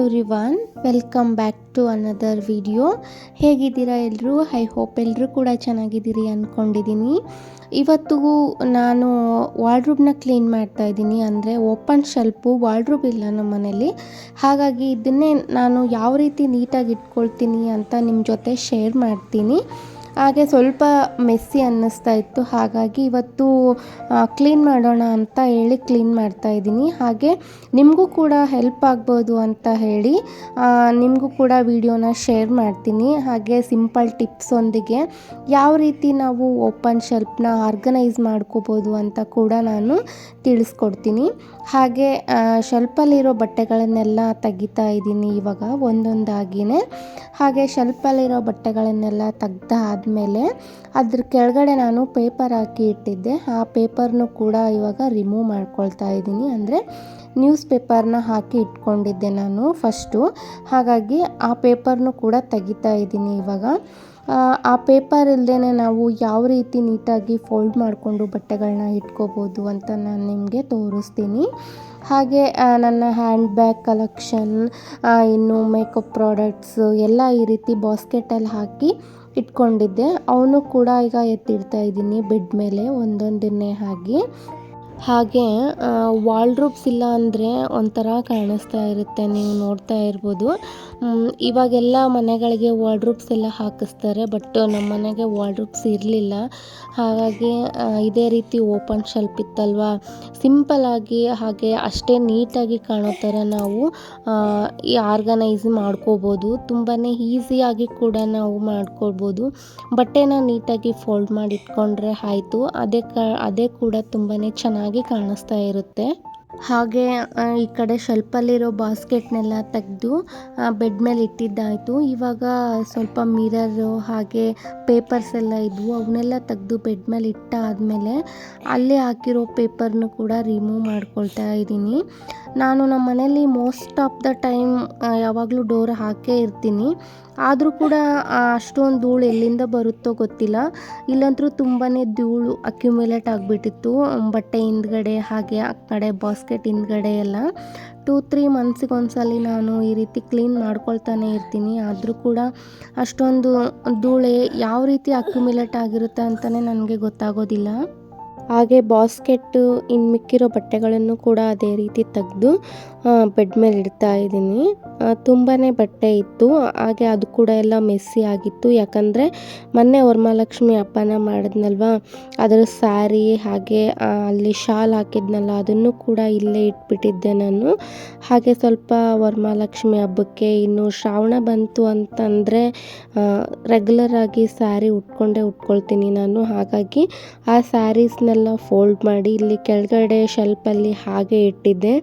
Everyone welcome back to another video ಹೇಗಿದ್ದೀರಾ ಎಲ್ಲರೂ I hope ಎಲ್ಲರೂ ಕೂಡ ಚೆನ್ನಾಗಿದ್ದೀರಿ ಅಂದ್ಕೊಂಡಿದ್ದೀನಿ ಇವತ್ತು ನಾನು ವಾರ್ಡ್ರೂಬ್ನ ಕ್ಲೀನ್ ಮಾಡ್ತಾ ಇದ್ದೀನಿ. ಅಂದರೆ ಓಪನ್ ಶೆಲ್ಪು ವಾರ್ಡ್ರೂಬ್ ಇಲ್ಲ ನಮ್ಮ ಮನೇಲಿ. ಹಾಗಾಗಿ ಇದನ್ನೇ ನಾನು ಯಾವ ರೀತಿ ನೀಟಾಗಿ ಇಟ್ಕೊಳ್ತೀನಿ ಅಂತ ನಿಮ್ಮ ಜೊತೆ ಶೇರ್ ಮಾಡ್ತೀನಿ. ಹಾಗೆ ಸ್ವಲ್ಪ ಮೆಸ್ಸಿ ಅನ್ನಿಸ್ತಾ ಇತ್ತು. ಹಾಗಾಗಿ ಇವತ್ತು ಕ್ಲೀನ್ ಮಾಡೋಣ ಅಂತ ಹೇಳಿ ಕ್ಲೀನ್ ಮಾಡ್ತಾ ಇದ್ದೀನಿ. ಹಾಗೆ ನಿಮಗೂ ಕೂಡ ಹೆಲ್ಪ್ ಆಗ್ಬೋದು ಅಂತ ಹೇಳಿ ನಿಮಗೂ ಕೂಡ ವಿಡಿಯೋನ ಶೇರ್ ಮಾಡ್ತೀನಿ. ಹಾಗೆ ಸಿಂಪಲ್ ಟಿಪ್ಸೊಂದಿಗೆ ಯಾವ ರೀತಿ ನಾವು ಓಪನ್ ಶೆಲ್ಫ್ನ ಆರ್ಗನೈಸ್ ಮಾಡ್ಕೋಬೋದು ಅಂತ ಕೂಡ ನಾನು ತಿಳಿಸ್ಕೊಡ್ತೀನಿ. ಹಾಗೆ ಶೆಲ್ಪಲ್ಲಿರೋ ಬಟ್ಟೆಗಳನ್ನೆಲ್ಲ ತೆಗಿತಾ ಇದ್ದೀನಿ ಇವಾಗ ಒಂದೊಂದಾಗಿಯೇ ಹಾಗೆ ಶೆಲ್ಪಲ್ಲಿರೋ ಬಟ್ಟೆಗಳನ್ನೆಲ್ಲ ತೆಗ್ದ ಆದಮೇಲೆ ಅದ್ರ ಕೆಳಗಡೆ ನಾನು ಪೇಪರ್ ಹಾಕಿ ಇಟ್ಟಿದ್ದೆ. ಆ ಪೇಪರ್ನು ಕೂಡ ಇವಾಗ ರಿಮೂವ್ ಮಾಡ್ಕೊಳ್ತಾ ಇದ್ದೀನಿ. ಅಂದರೆ ನ್ಯೂಸ್ ಪೇಪರ್ನ ಹಾಕಿ ಇಟ್ಕೊಂಡಿದ್ದೆ ನಾನು ಫಸ್ಟು. ಹಾಗಾಗಿ ಆ ಪೇಪರ್ನು ಕೂಡ ತೆಗಿತಾ ಇದ್ದೀನಿ ಇವಾಗ. ಆ ಪೇಪರ್ ಇಲ್ಲದೇ ನಾವು ಯಾವ ರೀತಿ ನೀಟಾಗಿ ಫೋಲ್ಡ್ ಮಾಡಿಕೊಂಡು ಬಟ್ಟೆಗಳನ್ನ ಇಟ್ಕೋಬೋದು ಅಂತ ನಾನು ನಿಮಗೆ ತೋರಿಸ್ತೀನಿ. ಹಾಗೆ ನನ್ನ ಹ್ಯಾಂಡ್ ಬ್ಯಾಗ್ ಕಲೆಕ್ಷನ್ ಇನ್ನು ಮೇಕಪ್ ಪ್ರಾಡಕ್ಟ್ಸು ಎಲ್ಲ ಈ ರೀತಿ ಬಾಸ್ಕೆಟಲ್ಲಿ ಹಾಕಿ ಇಟ್ಕೊಂಡಿದ್ದೆ. ಅವನು ಕೂಡ ಈಗ ಎತ್ತಿಡ್ತಾ ಇದ್ದೀನಿ ಬೆಡ್ ಮೇಲೆ ಒಂದೊಂದನ್ನೇ ಹಾಗೆ. ಹಾಗೆ ವಾಲ್ಡ್ರೂಬ್ಸ್ ಇಲ್ಲ ಅಂದರೆ ಒಂಥರ ಕಾಣಿಸ್ತಾ ಇರುತ್ತೆ, ನೀವು ನೋಡ್ತಾ ಇರ್ಬೋದು. ಇವಾಗೆಲ್ಲ ಮನೆಗಳಿಗೆ ವಾಲ್ಡ್ರೂಬ್ಸ್ ಎಲ್ಲ ಹಾಕಿಸ್ತಾರೆ ಬಟ್ ನಮ್ಮ ಮನೆಗೆ ವಾಲ್ಡ್ರೂಬ್ಸ್ ಇರಲಿಲ್ಲ. ಹಾಗಾಗಿ ಇದೇ ರೀತಿ ಓಪನ್ ಶೆಲ್ಫ್ ಇತ್ತಲ್ವ? ಸಿಂಪಲಾಗಿ ಹಾಗೆ ಅಷ್ಟೇ ನೀಟಾಗಿ ಕಾಣೋ ಥರ ನಾವು ಈ ಆರ್ಗನೈಸ್ ಮಾಡ್ಕೋಬೋದು. ತುಂಬಾ ಈಸಿಯಾಗಿ ಕೂಡ ನಾವು ಮಾಡ್ಕೊಳ್ಬೋದು. ಬಟ್ಟೆನ ನೀಟಾಗಿ ಫೋಲ್ಡ್ ಮಾಡಿ ಇಟ್ಕೊಂಡ್ರೆ ಆಯಿತು. ಅದೇ ಕ, ಅದೇ ಕೂಡ ತುಂಬಾ ಚೆನ್ನಾಗಿ ಕಾಣಿಸ್ತಾ ಇರುತ್ತೆ. ಹಾಗೆ ಈ ಕಡೆ ಶೆಲ್ಫಲ್ಲಿರೋ ಬಾಸ್ಕೆಟ್ನೆಲ್ಲ ತೆಗೆದು ಬೆಡ್ ಮೇಲೆ ಇಟ್ಟಿದ್ದಾಯಿತು. ಇವಾಗ ಸ್ವಲ್ಪ ಮಿರರು, ಹಾಗೆ ಪೇಪರ್ಸ್ ಎಲ್ಲ ಇದ್ವು. ಅವನ್ನೆಲ್ಲ ತೆಗೆದು ಬೆಡ್ ಮೇಲೆ ಇಟ್ಟಾದಮೇಲೆ, ಅಲ್ಲೇ ಹಾಕಿರೋ ಪೇಪರ್ನು ಕೂಡ ರಿಮೂವ್ ಮಾಡ್ಕೊಳ್ತಾ ಇದ್ದೀನಿ. ನಾನು ನಮ್ಮ ಮನೇಲಿ ಮೋಸ್ಟ್ ಆಫ್ ದ ಟೈಮ್ ಯಾವಾಗಲೂ ಡೋರ್ ಹಾಕೇ ಇರ್ತೀನಿ. ಆದರೂ ಕೂಡ ಅಷ್ಟೊಂದು ಧೂಳು ಎಲ್ಲಿಂದ ಬರುತ್ತೋ ಗೊತ್ತಿಲ್ಲ. ಇಲ್ಲಂತರೂ ತುಂಬಾ ಧೂಳು ಅಕ್ಯುಮುಲೇಟ್ ಆಗಿಬಿಟ್ಟಿತ್ತು ಬಟ್ಟೆ ಹಿಂದ್ಗಡೆ ಹಾಗೆ ಆ ಕಡೆ ಬಾಸ್ಕೆಟ್ ಹಿಂದ್ಗಡೆ ಎಲ್ಲ. ಟೂ ತ್ರೀ ಮಂತ್ಸಿಗೆ ಒಂದ್ಸಲಿ ನಾನು ಈ ರೀತಿ ಕ್ಲೀನ್ ಮಾಡ್ಕೊಳ್ತಾನೆ ಇರ್ತೀನಿ. ಆದರೂ ಕೂಡ ಅಷ್ಟೊಂದು ಧೂಳೆ ಯಾವ ರೀತಿ ಅಕ್ಯುಮುಲೇಟ್ ಆಗಿರುತ್ತೆ ಅಂತಲೇ ನನಗೆ ಗೊತ್ತಾಗೋದಿಲ್ಲ. ಹಾಗೆ ಬಾಸ್ಕೆಟ್ಟು ಇನ್ನು ಮಿಕ್ಕಿರೋ ಬಟ್ಟೆಗಳನ್ನು ಕೂಡ ಅದೇ ರೀತಿ ತೆಗೆದು ಬೆಡ್ ಮೇಲೆ ಇಡ್ತಾ ಇದ್ದೀನಿ. ತುಂಬಾ ಬಟ್ಟೆ ಇತ್ತು. ಹಾಗೆ ಅದು ಕೂಡ ಎಲ್ಲ ಮೆಸ್ಸಿ ಆಗಿತ್ತು. ಯಾಕಂದರೆ ಮೊನ್ನೆ ವರಮಹಾಲಕ್ಷ್ಮಿ ಹಬ್ಬನ ಮಾಡಿದ್ನಲ್ವ? ಅದರ ಸ್ಯಾರಿ ಹಾಗೆ ಅಲ್ಲಿ ಶಾಲ್ ಹಾಕಿದ್ನಲ್ಲ, ಅದನ್ನು ಕೂಡ ಇಲ್ಲೇ ಇಟ್ಬಿಟ್ಟಿದ್ದೆ ನಾನು. ಹಾಗೆ ಸ್ವಲ್ಪ ವರಮಹಾಲಕ್ಷ್ಮಿ ಹಬ್ಬಕ್ಕೆ ಇನ್ನು ಶ್ರಾವಣ ಬಂತು ಅಂತಂದರೆ ರೆಗ್ಯುಲರ್ ಆಗಿ ಸ್ಯಾರಿ ಉಟ್ಕೊಂಡೇ ಉಟ್ಕೊಳ್ತೀನಿ ನಾನು. ಹಾಗಾಗಿ ಆ ಸ್ಯಾರೀಸ್ನೆಲ್ಲ ಫೋಲ್ಡ್ ಮಾಡಿ ಇಲ್ಲಿ ಕೆಳಗಡೆ ಶೆಲ್ಫಲ್ಲಿ ಹಾಗೆ ಇಟ್ಟಿದ್ದೆ.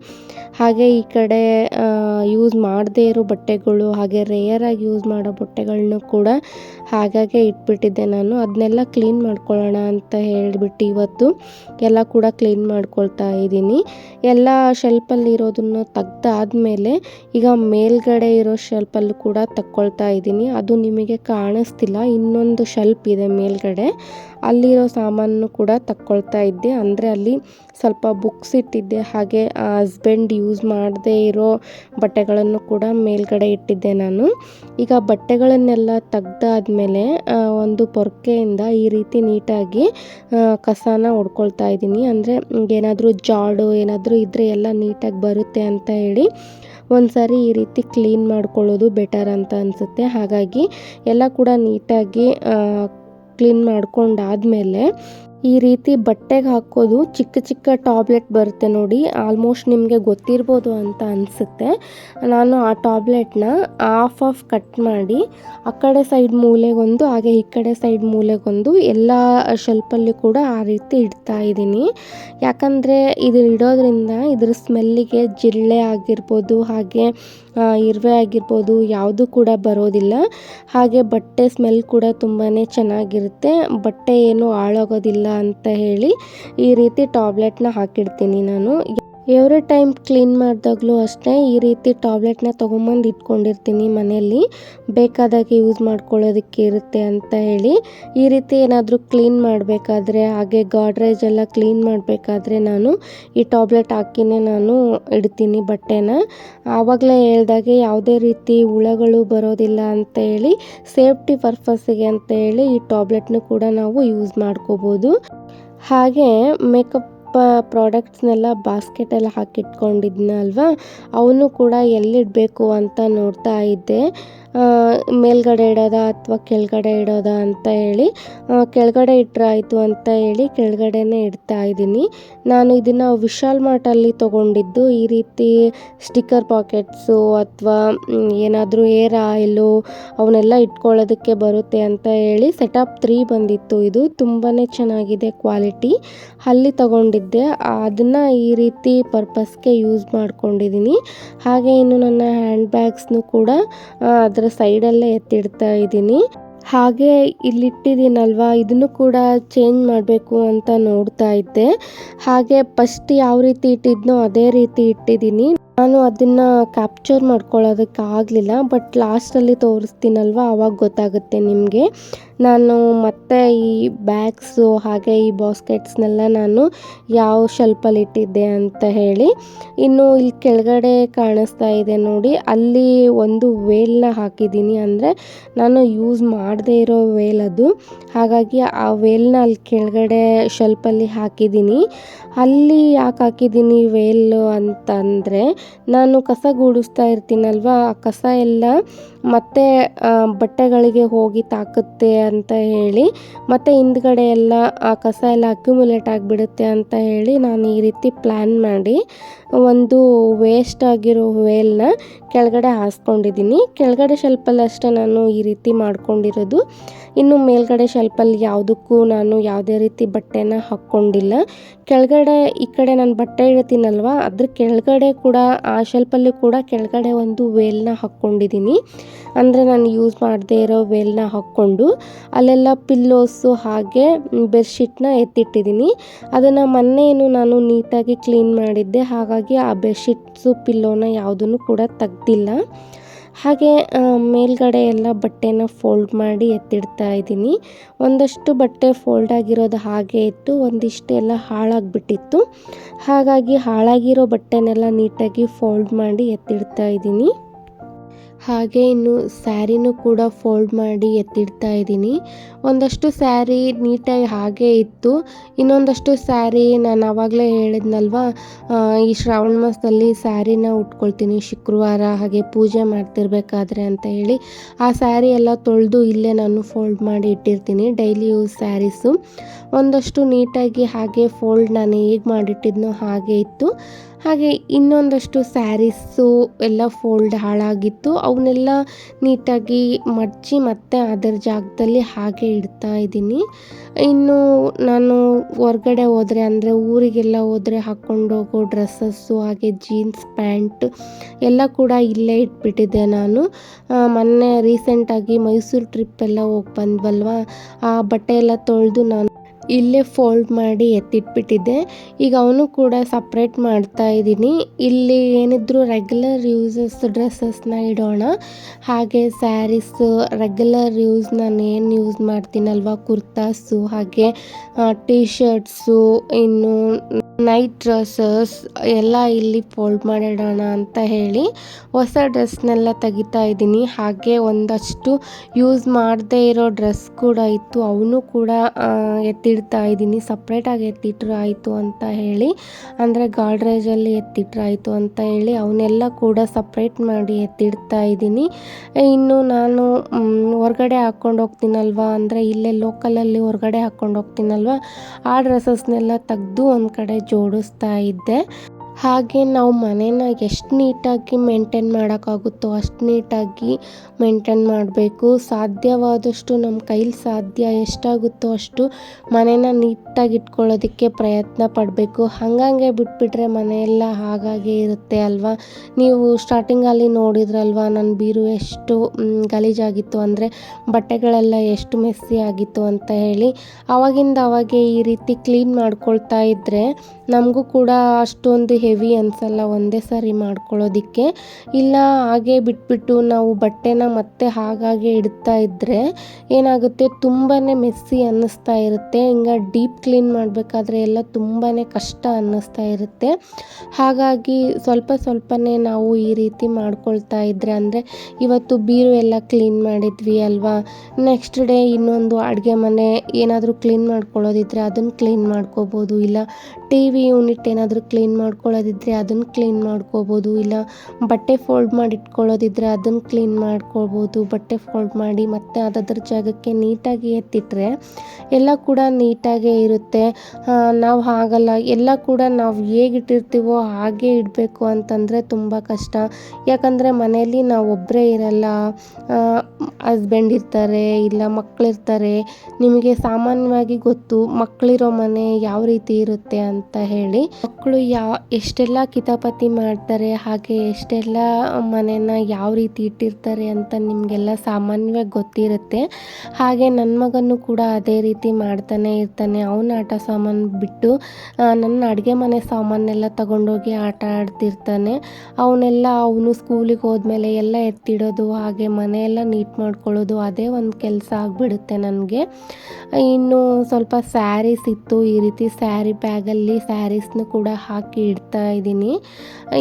ಹಾಗೆ ಈ ಕಡೆ ಯೂಸ್ ಮಾಡದೇ ಇರೋ ಬಟ್ಟೆಗಳು ಹಾಗೆ ರೇಯರಾಗಿ ಯೂಸ್ ಮಾಡೋ ಬಟ್ಟೆಗಳನ್ನೂ ಕೂಡ ಹಾಗಾಗೆ ಇಟ್ಬಿಟ್ಟಿದ್ದೆ ನಾನು. ಅದನ್ನೆಲ್ಲ ಕ್ಲೀನ್ ಮಾಡ್ಕೊಳ್ಳೋಣ ಅಂತ ಹೇಳಿಬಿಟ್ಟು ಇವತ್ತು ಎಲ್ಲ ಕೂಡ ಕ್ಲೀನ್ ಮಾಡ್ಕೊಳ್ತಾ ಇದ್ದೀನಿ. ಎಲ್ಲ ಶೆಲ್ಫಲ್ಲಿ ಇರೋದನ್ನು ತೆಗ್ದಾದ್ಮೇಲೆ ಈಗ ಮೇಲ್ಗಡೆ ಇರೋ ಶೆಲ್ಫಲ್ಲೂ ಕೂಡ ತಕ್ಕೊಳ್ತಾ ಇದ್ದೀನಿ. ಅದು ನಿಮಗೆ ಕಾಣಿಸ್ತಿಲ್ಲ. ಇನ್ನೊಂದು ಶೆಲ್ಫ್ ಇದೆ ಮೇಲ್ಗಡೆ. ಅಲ್ಲಿರೋ ಸಾಮಾನು ಕೂಡ ತಕ್ಕೊಳ್ತಾ ಇದ್ದೆ. ಅಂದರೆ ಅಲ್ಲಿ ಸ್ವಲ್ಪ ಬುಕ್ಸ್ ಇಟ್ಟಿದ್ದೆ. ಹಾಗೆ ಹಸ್ಬೆಂಡ್ ಯೂಸ್ ಮಾಡದೇ ಇರೋ ಬಟ್ಟೆಗಳನ್ನು ಕೂಡ ಮೇಲ್ಗಡೆ ಇಟ್ಟಿದ್ದೆ ನಾನು. ಈಗ ಬಟ್ಟೆಗಳನ್ನೆಲ್ಲ ತೆಗ್ದಾದ್ಮೇಲೆ ಒಂದು ಪೊರ್ಕೆಯಿಂದ ಈ ರೀತಿ ನೀಟಾಗಿ ಕಸನ ಹೊಡ್ಕೊಳ್ತಾ ಇದ್ದೀನಿ. ಅಂದರೆ, ಏನಾದರೂ ಜಾಡು, ಏನಾದರೂ ಇದ್ದರೆ ಎಲ್ಲ ನೀಟಾಗಿ ಬರುತ್ತೆ ಅಂತ ಹೇಳಿ ಒಂದು ಈ ರೀತಿ ಕ್ಲೀನ್ ಮಾಡ್ಕೊಳ್ಳೋದು ಬೆಟರ್ ಅಂತ ಅನಿಸುತ್ತೆ. ಹಾಗಾಗಿ, ಎಲ್ಲ ಕೂಡ ನೀಟಾಗಿ ಕ್ಲೀನ್ ಮಾಡ್ಕೊಂಡಾದಮೇಲೆ ಈ ರೀತಿ ಬಟ್ಟೆಗೆ ಹಾಕೋದು ಚಿಕ್ಕ ಚಿಕ್ಕ ಟಾಬ್ಲೆಟ್ ಬರುತ್ತೆ ನೋಡಿ. ಆಲ್ಮೋಸ್ಟ್ ನಿಮಗೆ ಗೊತ್ತಿರ್ಬೋದು ಅಂತ ಅನಿಸುತ್ತೆ. ನಾನು ಆ ಟಾಬ್ಲೆಟ್ನ ಆಫ್ ಆಫ್ ಕಟ್ ಮಾಡಿ, ಆ ಕಡೆ ಸೈಡ್ ಮೂಲೆಗೊಂದು, ಹಾಗೆ ಈ ಕಡೆ ಸೈಡ್ ಮೂಲೆಗೊಂದು ಎಲ್ಲ ಶೆಲ್ಪಲ್ಲಿ ಕೂಡ ಆ ರೀತಿ ಇಡ್ತಾ ಇದ್ದೀನಿ. ಯಾಕಂದರೆ ಇದು ಇಡೋದ್ರಿಂದ ಇದ್ರ ಸ್ಮೆಲ್ಲಿಗೆ ಜಿರಳೆ ಆಗಿರ್ಬೋದು, ಹಾಗೆ ಇರುವೆ ಆಗಿರ್ಬೋದು ಯಾವುದು ಕೂಡ ಬರೋದಿಲ್ಲ. ಹಾಗೆ ಬಟ್ಟೆ ಸ್ಮೆಲ್ ಕೂಡ ತುಂಬಾ ಚೆನ್ನಾಗಿರುತ್ತೆ. ಬಟ್ಟೆ ಏನು ಹಾಳಾಗೋದಿಲ್ಲ ಅಂತ ಹೇಳಿ ಈ ರೀತಿ ಟಾಬ್ಲೆಟ್ನ ಹಾಕಿಡ್ತೀನಿ ನಾನು. ಎವ್ರಿ ಟೈಮ್ ಕ್ಲೀನ್ ಮಾಡಿದಾಗಲೂ ಅಷ್ಟೇ ಈ ರೀತಿ ಟಾಬ್ಲೆಟ್ನ ತೊಗೊಂಬಂದು ಇಟ್ಕೊಂಡಿರ್ತೀನಿ ಮನೆಯಲ್ಲಿ ಬೇಕಾದಾಗೆ ಯೂಸ್ ಮಾಡ್ಕೊಳ್ಳೋದಕ್ಕೆ ಇರುತ್ತೆ ಅಂತ ಹೇಳಿ. ಈ ರೀತಿ ಏನಾದರೂ ಕ್ಲೀನ್ ಮಾಡಬೇಕಾದ್ರೆ, ಹಾಗೆ ಗಾಡ್ರೇಜ್ ಎಲ್ಲ ಕ್ಲೀನ್ ಮಾಡಬೇಕಾದ್ರೆ ನಾನು ಈ ಟಾಬ್ಲೆಟ್ ಹಾಕಿನೇ ನಾನು ಇಡ್ತೀನಿ ಬಟ್ಟೆನ. ಆವಾಗಲೇ ಹೇಳ್ದಾಗೆ ಯಾವುದೇ ರೀತಿ ಹುಳಗಳು ಬರೋದಿಲ್ಲ ಅಂತ ಹೇಳಿ ಸೇಫ್ಟಿ ಪರ್ಪಸ್ಸಿಗೆ ಅಂತ ಹೇಳಿ ಈ ಟಾಬ್ಲೆಟ್ನು ಕೂಡ ನಾವು ಯೂಸ್ ಮಾಡ್ಕೋಬೋದು. ಹಾಗೆ ಮೇಕಪ್ ಪ್ರಾಡಕ್ಟ್ಸ್ನೆಲ್ಲ ಬಾಸ್ಕೆಟಲ್ಲಿ ಹಾಕಿಟ್ಕೊಂಡಿದ್ನಲ್ವಾ? ಅವನು ಕೂಡ ಎಲ್ಲಿಡಬೇಕು ಅಂತ ನೋಡ್ತಾ ಇದ್ದೆ. ಮೇಲ್ಗಡೆ ಇಡೋದಾ ಅಥವಾ ಕೆಳಗಡೆ ಇಡೋದಾ ಅಂತ ಹೇಳಿ ಕೆಳಗಡೆ ಇಟ್ಟರೆ ಅಂತ ಹೇಳಿ ಕೆಳಗಡೆನೇ ಇಡ್ತಾ ಇದ್ದೀನಿ. ನಾನು ಇದನ್ನು ವಿಶಾಲ್ ಮಾರ್ಟಲ್ಲಿ ತೊಗೊಂಡಿದ್ದು ಈ ರೀತಿ ಸ್ಟಿಕ್ಕರ್ ಪಾಕೆಟ್ಸು ಅಥವಾ ಏನಾದರೂ ಏರ್ ಆಯಿಲು ಅವನ್ನೆಲ್ಲ ಇಟ್ಕೊಳ್ಳೋದಕ್ಕೆ ಬರುತ್ತೆ ಅಂತ ಹೇಳಿ ಸೆಟಪ್ ತ್ರೀ ಬಂದಿತ್ತು ಇದು. ತುಂಬಾ ಚೆನ್ನಾಗಿದೆ ಕ್ವಾಲಿಟಿ. ಅಲ್ಲಿ ತಗೊಂಡಿದ್ದೆ. ಅದನ್ನು ಈ ರೀತಿ ಪರ್ಪಸ್ಗೆ ಯೂಸ್ ಮಾಡ್ಕೊಂಡಿದ್ದೀನಿ. ಹಾಗೆ ಇನ್ನು ನನ್ನ ಹ್ಯಾಂಡ್ ಬ್ಯಾಗ್ಸ್ನು ಕೂಡ ಅದರ ಸೈಡಲ್ಲೇ ಎತ್ತಿಡ್ತಾ ಇದ್ದೀನಿ. ಹಾಗೆ ಇಲ್ಲಿಟ್ಟಿದ್ದೀನಲ್ವಾ, ಇದನ್ನು ಕೂಡ ಚೇಂಜ್ ಮಾಡಬೇಕು ಅಂತ ನೋಡ್ತಾ ಇದ್ದೆ. ಹಾಗೆ ಫಸ್ಟ್ ಯಾವ ರೀತಿ ಇಟ್ಟಿದ್ನೋ ಅದೇ ರೀತಿ ಇಟ್ಟಿದ್ದೀನಿ. ನಾನು ಅದನ್ನು ಕ್ಯಾಪ್ಚರ್ ಮಾಡ್ಕೊಳ್ಳೋದಕ್ಕೆ ಆಗಲಿಲ್ಲ ಬಟ್ ಲಾಸ್ಟಲ್ಲಿ ತೋರಿಸ್ತೀನಲ್ವ ಆವಾಗ ಗೊತ್ತಾಗುತ್ತೆ ನಿಮಗೆ. ನಾನು ಮತ್ತೆ ಈ ಬ್ಯಾಗ್ಸು ಹಾಗೆ ಈ ಬಾಸ್ಕೆಟ್ಸ್ನೆಲ್ಲ ನಾನು ಯಾವ ಶೆಲ್ಪಲ್ಲಿ ಇಟ್ಟಿದ್ದೆ ಅಂತ ಹೇಳಿ, ಇನ್ನು ಇಲ್ಲಿ ಕೆಳಗಡೆ ಕಾಣಿಸ್ತಾ ಇದೆ ನೋಡಿ, ಅಲ್ಲಿ ಒಂದು ವೇಲ್ನ ಹಾಕಿದ್ದೀನಿ ಅಂದರೆ ನಾನು ಯೂಸ್ ಮಾಡದೇ ಇರೋ ವೇಲ್ ಅದು. ಹಾಗಾಗಿ ಆ ವೇಲ್ನ ಅಲ್ಲಿ ಕೆಳಗಡೆ ಶೆಲ್ಪಲ್ಲಿ ಹಾಕಿದ್ದೀನಿ. ಅಲ್ಲಿ ಯಾಕೆ ಹಾಕಿದ್ದೀನಿ ವೇಲ್ ಅಂತಂದರೆ, ನಾನು ಕಸ ಗೂಡಿಸ್ತಾ ಇರ್ತೀನಲ್ವ, ಆ ಕಸ ಎಲ್ಲ ಮತ್ತೆ ಬಟ್ಟೆಗಳಿಗೆ ಹೋಗಿ ತಾಕುತ್ತೆ ಅಂತ ಹೇಳಿ, ಮತ್ತು ಹಿಂದ್ಗಡೆ ಎಲ್ಲ, ಆ, ಕಸ ಎಲ್ಲ ಅಕ್ಯುಮುಲೇಟ್ ಆಗಿಬಿಡುತ್ತೆ ಅಂತ ಹೇಳಿ ನಾನು ಈ ರೀತಿ ಪ್ಲ್ಯಾನ್ ಮಾಡಿ, ಒಂದು ವೇಸ್ಟ್ ಆಗಿರೋ ವೇಲ್ನ ಕೆಳಗಡೆ ಹಾಸ್ಕೊಂಡಿದ್ದೀನಿ. ಕೆಳಗಡೆ ಶೆಲ್ಪಲ್ಲಿ ಅಷ್ಟೇ ನಾನು ಈ ರೀತಿ ಮಾಡ್ಕೊಂಡಿರೋದು. ಇನ್ನು ಮೇಲ್ಗಡೆ ಶೆಲ್ಪಲ್ಲಿ ಯಾವುದಕ್ಕೂ ನಾನು ಯಾವುದೇ ರೀತಿ ಬಟ್ಟೆನ ಹಾಕ್ಕೊಂಡಿಲ್ಲ. ಕೆಳಗಡೆ ಈ ಕಡೆ ನಾನು ಬಟ್ಟೆ ಇಡ್ತೀನಲ್ವ, ಅದ್ರ ಕೆಳಗಡೆ ಕೂಡ, ಆ ಶೆಲ್ಪಲ್ಲಿ ಕೂಡ ಕೆಳಗಡೆ ಒಂದು ವೇಲ್ನ ಹಾಕ್ಕೊಂಡಿದ್ದೀನಿ ಅಂದರೆ ನಾನು ಯೂಸ್ ಮಾಡದೇ ಇರೋ ವೇಲ್ನ ಹಾಕ್ಕೊಂಡು, ಅಲ್ಲೆಲ್ಲ ಪಿಲ್ಲೋಸು ಹಾಗೆ ಬೆಡ್ಶೀಟ್ನ ಎತ್ತಿಟ್ಟಿದ್ದೀನಿ ಅದನ್ನು ಮೊನ್ನೆಯೂ ನಾನು ನೀಟಾಗಿ ಕ್ಲೀನ್ ಮಾಡಿದ್ದೆ, ಹಾಗಾಗಿ ಆ ಬೆಡ್ಶೀಟ್ಸು ಪಿಲ್ಲೋನ ಯಾವುದನ್ನು ಕೂಡ ತೆಗ್ದಿಲ್ಲ. ಹಾಗೆ ಮೇಲ್ಗಡೆ ಎಲ್ಲ ಬಟ್ಟೆನ ಫೋಲ್ಡ್ ಮಾಡಿ ಎತ್ತಿಡ್ತಾ ಇದ್ದೀನಿ. ಒಂದಷ್ಟು ಬಟ್ಟೆ ಫೋಲ್ಡ್ ಆಗಿರೋದು ಹಾಗೆ ಇತ್ತು, ಒಂದಿಷ್ಟು ಎಲ್ಲ ಹಾಳಾಗಿಬಿಟ್ಟಿತ್ತು. ಹಾಗಾಗಿ ಹಾಳಾಗಿರೋ ಬಟ್ಟೆನೆಲ್ಲ ನೀಟಾಗಿ ಫೋಲ್ಡ್ ಮಾಡಿ ಎತ್ತಿಡ್ತಾ ಇದ್ದೀನಿ. ಹಾಗೆ ಇನ್ನು ಸ್ಯಾರಿನೂ ಕೂಡ ಫೋಲ್ಡ್ ಮಾಡಿ ಎತ್ತಿಡ್ತಾ ಇದ್ದೀನಿ. ಒಂದಷ್ಟು ಸ್ಯಾರಿ ನೀಟಾಗಿ ಹಾಗೆ ಇತ್ತು. ಇನ್ನೊಂದಷ್ಟು ಸ್ಯಾರಿ ನಾನು ಆವಾಗಲೇ ಹೇಳಿದ್ನಲ್ವ ಈ ಶ್ರಾವಣ ಮಾಸದಲ್ಲಿ ಸ್ಯಾರಿನ ಉಟ್ಕೊಳ್ತೀನಿ, ಶುಕ್ರವಾರ ಹಾಗೆ ಪೂಜೆ ಮಾಡ್ತಿರ್ಬೇಕಾದ್ರೆ ಅಂತ ಹೇಳಿ ಆ ಸ್ಯಾರಿ ಎಲ್ಲ ತೊಳೆದು ಇಲ್ಲೇ ನಾನು ಫೋಲ್ಡ್ ಮಾಡಿ ಇಟ್ಟಿರ್ತೀನಿ, ಡೈಲಿ ಯೂಸ್ ಸ್ಯಾರೀಸು. ಒಂದಷ್ಟು ನೀಟಾಗಿ ಹಾಗೆ ಫೋಲ್ಡ್ ನಾನು ಹೇಗೆ ಮಾಡಿಟ್ಟಿದ್ನೋ ಹಾಗೆ ಇತ್ತು. ಹಾಗೆ ಇನ್ನೊಂದಷ್ಟು ಸ್ಯಾರೀಸು ಎಲ್ಲ ಫೋಲ್ಡ್ ಹಾಳಾಗಿತ್ತು. ಅವನ್ನೆಲ್ಲ ನೀಟಾಗಿ ಮಡಚಿ ಮತ್ತೆ ಅದರ ಜಾಗದಲ್ಲಿ ಹಾಗೆ ಇಡ್ತಾ ಇದ್ದೀನಿ. ಇನ್ನು ನಾನು ಹೊರ್ಗಡೆ ಹೋದರೆ ಅಂದರೆ ಊರಿಗೆಲ್ಲ ಹೋದರೆ ಹಾಕ್ಕೊಂಡೋಗೋ ಡ್ರೆಸ್ಸಸ್ಸು, ಹಾಗೆ ಜೀನ್ಸ್, ಪ್ಯಾಂಟ್ ಎಲ್ಲ ಕೂಡ ಇಲ್ಲೇ ಇಟ್ಬಿಟ್ಟಿದ್ದೆ ನಾನು. ಮೊನ್ನೆ ರೀಸೆಂಟಾಗಿ ಮೈಸೂರು ಟ್ರಿಪ್ ಎಲ್ಲ ಹೋಗಿ ಬಂದ್ವಲ್ವಾ? ಆ ಬಟ್ಟೆ ಎಲ್ಲ ತೊಳೆದು ನಾನು ಇಲ್ಲೇ ಫೋಲ್ಡ್ ಮಾಡಿ ಎತ್ತಿಟ್ಬಿಟ್ಟಿದ್ದೆ. ಈಗ ಅವನು ಕೂಡ ಸಪ್ರೇಟ್ ಮಾಡ್ತಾ ಇದ್ದೀನಿ. ಇಲ್ಲಿ ಏನಿದ್ರು ರೆಗ್ಯುಲರ್ ಯೂಸಸ್ ಡ್ರೆಸ್ಸಸ್ನ ಇಡೋಣ. ಹಾಗೆ ಸ್ಯಾರೀಸ್ ರೆಗ್ಯುಲರ್ ಯೂಸ್ ನಾನು ಏನು ಯೂಸ್ ಮಾಡ್ತೀನಲ್ವ? ಕುರ್ತಾಸು, ಹಾಗೆ ಟೀ ಶರ್ಟ್ಸು ಇನ್ನು ನೈಟ್ ಡ್ರೆಸ್ಸಸ್ ಎಲ್ಲ ಇಲ್ಲಿ ಫೋಲ್ಡ್ ಮಾಡಿಡೋಣ ಅಂತ ಹೇಳಿ ಹೊಸ ಡ್ರೆಸ್ನೆಲ್ಲ ತೆಗಿತಾ ಇದ್ದೀನಿ. ಹಾಗೆ ಒಂದಷ್ಟು ಯೂಸ್ ಮಾಡದೇ ಇರೋ ಡ್ರೆಸ್ ಕೂಡ ಇತ್ತು. ಅವನು ಕೂಡ ಎತ್ತಿಡ್ತಾ ಇದ್ದೀನಿ. ಸಪ್ರೇಟಾಗಿ ಎತ್ತಿಟ್ರೆ ಆಯಿತು ಅಂತ ಹೇಳಿ, ಅಂದರೆ ಗಾಡ್ರೇಜಲ್ಲಿ ಎತ್ತಿಟ್ರೆ ಆಯಿತು ಅಂತ ಹೇಳಿ ಅವನ್ನೆಲ್ಲ ಕೂಡ ಸಪ್ರೇಟ್ ಮಾಡಿ ಎತ್ತಿಡ್ತಾ ಇದ್ದೀನಿ. ಇನ್ನು ನಾನು ಹೊರ್ಗಡೆ ಹಾಕ್ಕೊಂಡು ಹೋಗ್ತೀನಲ್ವ, ಅಂದರೆ ಇಲ್ಲೇ ಲೋಕಲಲ್ಲಿ ಹೊರಗಡೆ ಹಾಕ್ಕೊಂಡು ಹೋಗ್ತೀನಲ್ವ, ಆ ಡ್ರೆಸ್ಸಸ್ನೆಲ್ಲ ತೆಗೆದು ಒಂದು ಕಡೆ ಜೋಡಿಸ್ತಾ ಇದ್ದೆ. ಹಾಗೆ ನಾವು ಮನೇನ ಎಷ್ಟು ನೀಟಾಗಿ ಮೇಂಟೈನ್ ಮಾಡೋಕ್ಕಾಗುತ್ತೋ ಅಷ್ಟು ನೀಟಾಗಿ ಮೇಂಟೈನ್ ಮಾಡಬೇಕು. ಸಾಧ್ಯವಾದಷ್ಟು ನಮ್ಮ ಕೈಲಿ ಸಾಧ್ಯ ಎಷ್ಟಾಗುತ್ತೋ ಅಷ್ಟು ಮನೇನ ನೀಟಾಗಿ ಇಟ್ಕೊಳ್ಳೋದಕ್ಕೆ ಪ್ರಯತ್ನ ಪಡಬೇಕು. ಹಾಗಂಗೆ ಬಿಟ್ಬಿಟ್ರೆ ಮನೆಯೆಲ್ಲ ಹಾಗಾಗೆ ಇರುತ್ತೆ ಅಲ್ವಾ? ನೀವು ಸ್ಟಾರ್ಟಿಂಗಲ್ಲಿ ನೋಡಿದ್ರಲ್ವ ನನ್ನ ಬೀರು ಎಷ್ಟು ಗಲೀಜಾಗಿತ್ತು ಅಂದರೆ ಬಟ್ಟೆಗಳೆಲ್ಲ ಎಷ್ಟು ಮೆಸ್ಸಿ ಆಗಿತ್ತು ಅಂತ ಹೇಳಿ. ಆವಾಗಿಂದ ಅವಾಗೆ ಈ ರೀತಿ ಕ್ಲೀನ್ ಮಾಡ್ಕೊಳ್ತಾ ಇದ್ದರೆ ನಮಗೂ ಕೂಡ ಅಷ್ಟೊಂದು ಹೆವಿ ಅನಿಸಲ್ಲ, ಒಂದೇ ಸಾರಿ ಮಾಡ್ಕೊಳ್ಳೋದಕ್ಕೆ. ಇಲ್ಲ, ಹಾಗೆ ಬಿಟ್ಬಿಟ್ಟು ನಾವು ಬಟ್ಟೆನ ಮತ್ತೆ ಹಾಗಾಗೆ ಇಡ್ತಾ ಇದ್ದರೆ ಏನಾಗುತ್ತೆ ತುಂಬಾ ಮೆಸ್ಸಿ ಅನ್ನಿಸ್ತಾ ಇರುತ್ತೆ. ಹಿಂಗೆ ಡೀಪ್ ಕ್ಲೀನ್ ಮಾಡಬೇಕಾದ್ರೆ ಎಲ್ಲ ತುಂಬಾ ಕಷ್ಟ ಅನ್ನಿಸ್ತಾ ಇರುತ್ತೆ. ಹಾಗಾಗಿ ಸ್ವಲ್ಪ ಸ್ವಲ್ಪನೇ ನಾವು ಈ ರೀತಿ ಮಾಡ್ಕೊಳ್ತಾ ಇದ್ದರೆ ಅಂದರೆ ಇವತ್ತು ಬೀರು ಎಲ್ಲ ಕ್ಲೀನ್ ಮಾಡಿದ್ವಿ ಅಲ್ವಾ? ನೆಕ್ಸ್ಟ್ ಡೇ ಇನ್ನೊಂದು ಅಡುಗೆ ಮನೆ ಏನಾದರೂ ಕ್ಲೀನ್ ಮಾಡ್ಕೊಳ್ಳೋದಿದ್ರೆ ಅದನ್ನು ಕ್ಲೀನ್ ಮಾಡ್ಕೋಬೋದು, ಇಲ್ಲ ಟಿ ಯೂನಿಟ್ ಏನಾದರೂ ಕ್ಲೀನ್ ಮಾಡ್ಕೊಳ್ಳೋದಿದ್ರೆ ಅದನ್ನು ಕ್ಲೀನ್ ಮಾಡ್ಕೋಬೋದು. ಇಲ್ಲ ಬಟ್ಟೆ ಫೋಲ್ಡ್ ಮಾಡಿ ಇಟ್ಕೊಳ್ಳೋದಿದ್ರೆ ಅದನ್ನು ಕ್ಲೀನ್ ಮಾಡ್ಕೊಳ್ಬೋದು ಬಟ್ಟೆ ಫೋಲ್ಡ್ ಮಾಡಿ ಮತ್ತೆ ಅದರ ಜಾಗಕ್ಕೆ ನೀಟಾಗಿ ಎತ್ತಿಟ್ರೆ ಎಲ್ಲ ಕೂಡ ನೀಟಾಗೇ ಇರುತ್ತೆ. ನಾವು ಹಾಗಲ್ಲ. ಎಲ್ಲ ಕೂಡ ನಾವು ಹೇಗಿಟ್ಟಿರ್ತೀವೋ ಹಾಗೆ ಇಡಬೇಕು ಅಂತಂದರೆ ತುಂಬ ಕಷ್ಟ. ಯಾಕಂದರೆ ಮನೆಯಲ್ಲಿ ನಾವು ಒಬ್ಬರೇ ಇರಲ್ಲ. ಹಸ್ಬೆಂಡ್ ಇರ್ತಾರೆ, ಇಲ್ಲ ಮಕ್ಕಳಿರ್ತಾರೆ ನಿಮಗೆ ಸಾಮಾನ್ಯವಾಗಿ ಗೊತ್ತು ಮಕ್ಕಳಿರೋ ಮನೆ ಯಾವ ರೀತಿ ಇರುತ್ತೆ ಅಂತ ಹೇಳಿ, ಮಕ್ಕಳು ಯಾವ ಎಷ್ಟೆಲ್ಲ ಕಿತಾಪತಿ ಮಾಡ್ತಾರೆ, ಹಾಗೆ ಎಷ್ಟೆಲ್ಲ ಮನೆನ ಯಾವ ರೀತಿ ಇಟ್ಟಿರ್ತಾರೆ ಅಂತ ನಿಮಗೆಲ್ಲ ಸಾಮಾನ್ಯವಾಗಿ ಗೊತ್ತಿರುತ್ತೆ. ಹಾಗೆ ನನ್ನ ಮಗನೂ ಕೂಡ ಅದೇ ರೀತಿ ಮಾಡ್ತಾನೆ ಇರ್ತಾನೆ. ಅವನ ಆಟ ಸಾಮಾನು ಬಿಟ್ಟು ನನ್ನ ಅಡುಗೆ ಮನೆ ಸಾಮಾನೆಲ್ಲ ತಗೊಂಡೋಗಿ ಆಟ ಆಡ್ತಿರ್ತಾನೆ. ಅವನ್ನೆಲ್ಲ ಅವನು ಸ್ಕೂಲಿಗೆ ಹೋದ್ಮೇಲೆ ಎಲ್ಲ ಎತ್ತಿಡೋದು, ಹಾಗೆ ಮನೆಯೆಲ್ಲ ನೀಟ್ ಮಾಡ್ಕೊಳ್ಳೋದು, ಅದೇ ಒಂದು ಕೆಲಸ ಆಗಿಬಿಡುತ್ತೆ ನನಗೆ. ಇನ್ನು ಸ್ವಲ್ಪ ಸ್ಯಾರೀಸ್ ಇತ್ತು, ಈ ರೀತಿ ಸ್ಯಾರಿ ಬ್ಯಾಗಲ್ಲಿ ಸ್ಯಾರೀಸ್ನು ಕೂಡ ಹಾಕಿ ಇಡ್ತಾ ಇದ್ದೀನಿ.